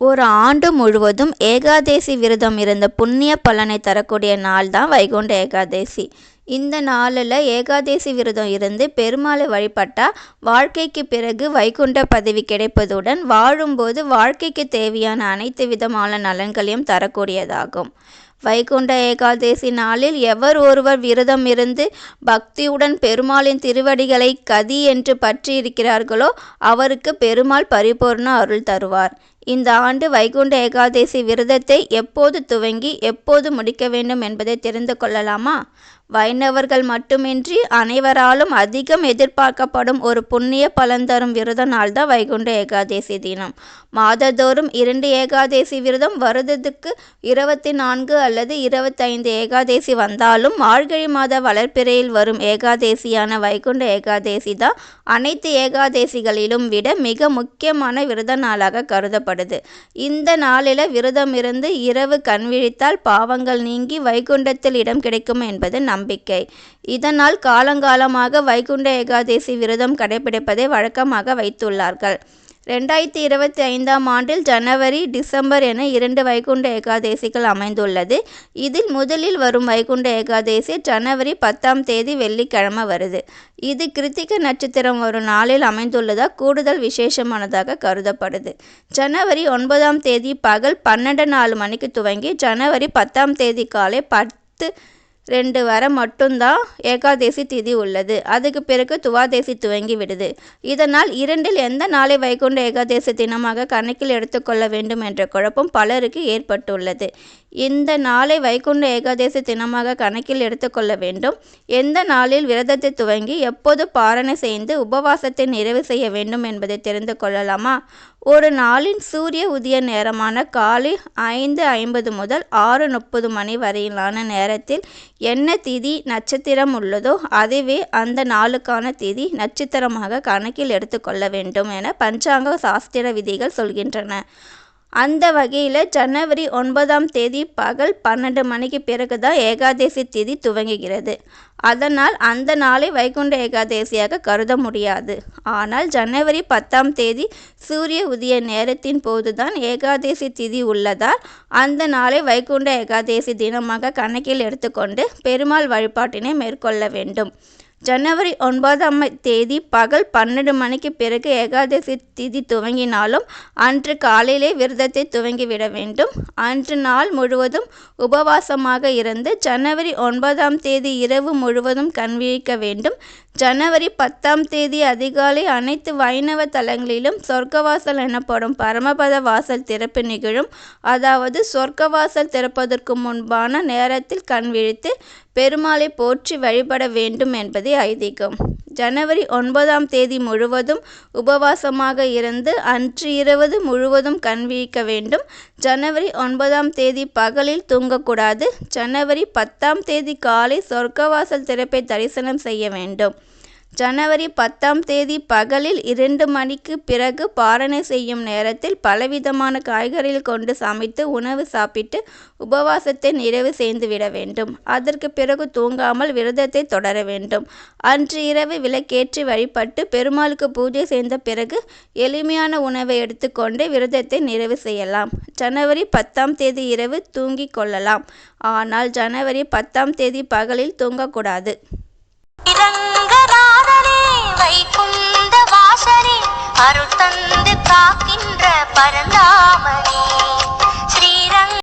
ஒரு ஆண்டு முழுவதும் ஏகாதேசி விரதம் இருந்த புண்ணிய பலனை தரக்கூடிய நாள் தான் வைகுண்ட ஏகாதேசி. இந்த நாளில் ஏகாதேசி விரதம் இருந்து பெருமாளை வழிபட்டால் வாழ்க்கைக்கு பிறகு வைகுண்ட பதவி கிடைப்பதுடன் வாழும்போது வாழ்க்கைக்கு தேவையான அனைத்து விதமான நலன்களையும் தரக்கூடியதாகும். வைகுண்ட ஏகாதேசி நாளில் எவர் ஒருவர் விரதம் இருந்து பக்தியுடன் பெருமாளின் திருவடிகளை கதி என்று பற்றி இருக்கிறார்களோ அவருக்கு பெருமாள் பரிபூர்ண அருள் தருவார். இந்த ஆண்டு வைகுண்ட ஏகாதசி விரதத்தை எப்போது துவங்கி எப்போது முடிக்க வேண்டும் என்பதை தெரிந்து கொள்ளலாமா? வைணவர்கள் மட்டுமின்றி அனைவராலும் அதிகம் எதிர்பார்க்கப்படும் ஒரு புண்ணிய பலன் தரும் விரத நாள் தான் வைகுண்ட ஏகாதேசி தினம். மாதந்தோறும் இரண்டு ஏகாதேசி விரதம் வருடத்துக்கு இருபத்தி நான்கு அல்லது இருபத்தைந்து ஏகாதேசி வந்தாலும் மார்கழி மாத வளர்ப்பிறையில் வரும் ஏகாதேசியான வைகுண்ட ஏகாதேசி தான் அனைத்து ஏகாதேசிகளிலும் விட மிக முக்கியமான விரத நாளாக கருதப்படுது. இந்த நாளில் விரதம் இருந்து இரவு கண் விழித்தால் பாவங்கள் நீங்கி வைகுண்டத்தில் இடம் கிடைக்கும் என்பது நம் நம்பிக்கை. இதனால் காலங்காலமாக வைகுண்ட ஏகாதேசி விரதம் கடைபிடிப்பதை வழக்கமாக வைத்துள்ளார்கள். ரெண்டாயிரத்தி இருபத்தி ஐந்தாம் ஆண்டில் ஜனவரி டிசம்பர் என இரண்டு வைகுண்ட ஏகாதேசிகள் அமைந்துள்ளது. இதில் முதலில் வரும் வைகுண்ட ஏகாதேசி ஜனவரி பத்தாம் தேதி வெள்ளிக்கிழமை வருது. இது கிருத்திக நட்சத்திரம் ஒரு நாளில் அமைந்துள்ளதாக கூடுதல் விசேஷமானதாக கருதப்படுது. ஜனவரி ஒன்பதாம் தேதி பகல் பன்னெண்டு நாலு மணிக்கு துவங்கி ஜனவரி பத்தாம் தேதி காலை பத்து ரெண்டு வரை மட்டும்தான் ஏகாதேசி திதி உள்ளது. அதுக்கு பிறகு துவாதேசி துவங்கி விடுது. இதனால் இரண்டில் எந்த நாளை வைகுண்ட ஏகாதேசி தினமாக கணக்கில் எடுத்துக்கொள்ள வேண்டும் என்ற குழப்பம் பலருக்கு ஏற்பட்டுள்ளது. இந்த நாளை வைகுண்ட ஏகாதேசி தினமாக கணக்கில் எடுத்துக்கொள்ள வேண்டும். எந்த நாளில் விரதத்தை துவங்கி எப்போது பாரணை செய்து உபவாசத்தை நிறைவு செய்ய வேண்டும் என்பதை தெரிந்து கொள்ளலாமா? ஒரு நாளின் சூரிய உதய நேரமான காலை ஐந்து ஐம்பது முதல் ஆறு முப்பது மணி வரையிலான நேரத்தில் என்ன திதி நட்சத்திரம் உள்ளதோ அதுவே அந்த நாளுக்கான திதி நட்சத்திரமாக கணக்கில் எடுத்துக்கொள்ள வேண்டும் என பஞ்சாங்க சாஸ்திர விதிகள் சொல்கின்றன. அந்த வகையில் ஜனவரி ஒன்பதாம் தேதி பகல் பன்னெண்டு மணிக்கு பிறகு தான் ஏகாதேசி திதி துவங்குகிறது. அதனால் அந்த நாளை வைகுண்ட ஏகாதேசியாக கருத முடியாது. ஆனால் ஜனவரி பத்தாம் தேதி சூரிய உதய நேரத்தின் போதுதான் ஏகாதேசி திதி உள்ளதால் அந்த நாளை வைகுண்ட ஏகாதேசி தினமாக கணக்கில் எடுத்துக்கொண்டு பெருமாள் வழிபாட்டினை மேற்கொள்ள வேண்டும். ஜனவரி ஒன்பதாம் தேதி பகல் பன்னெண்டு மணிக்கு பிறகு ஏகாதசி திதி துவங்கினாலும் அன்று காலையிலே விரதத்தை துவங்கிவிட வேண்டும். அன்று நாள் முழுவதும் உபவாசமாக இருந்து ஜனவரி ஒன்பதாம் தேதி இரவு முழுவதும் கண்விழிக்க வேண்டும். ஜனவரி பத்தாம் தேதி அதிகாலை அனைத்து வைணவ தலங்களிலும் சொர்க்கவாசல் எனப்படும் பரமபத வாசல் திறப்பு நிகழும். அதாவது சொர்க்கவாசல் திறப்பதற்கு முன்பான நேரத்தில் கண் விழித்து பெருமாளை போற்றி வழிபட வேண்டும் என்பதே ஐதீகம். ஜனவரி ஒன்பதாம் தேதி முழுவதும் உபவாசமாக இருந்து அன்று இருபது முழுவதும் கண் விழிக்க வேண்டும். ஜனவரி ஒன்பதாம் தேதி பகலில் தூங்கக்கூடாது. ஜனவரி பத்தாம் தேதி காலை சொர்க்கவாசல் திறப்பை தரிசனம் செய்ய வேண்டும். ஜனவரி பத்தாம் தேதி பகலில் இரண்டு மணிக்கு பிறகு பாரணை செய்யும் நேரத்தில் பலவிதமான காய்கறிகள் கொண்டு சமைத்து உணவு சாப்பிட்டு உபவாசத்தை நிறைவு செய்துவிட வேண்டும். அதற்கு பிறகு தூங்காமல் விரதத்தை தொடர வேண்டும். அன்று இரவு விளக்கேற்றி வழிபட்டு பெருமாளுக்கு பூஜை செய்த பிறகு எளிமையான உணவை எடுத்துக்கொண்டு விரதத்தை நிறைவு செய்யலாம். ஜனவரி பத்தாம் தேதி இரவு தூங்கிக் கொள்ளலாம். ஆனால் ஜனவரி பத்தாம் தேதி பகலில் தூங்கக்கூடாது. வைகுந்த வாசனே அருள் தந்து காக்கின்ற பரந்தாமரை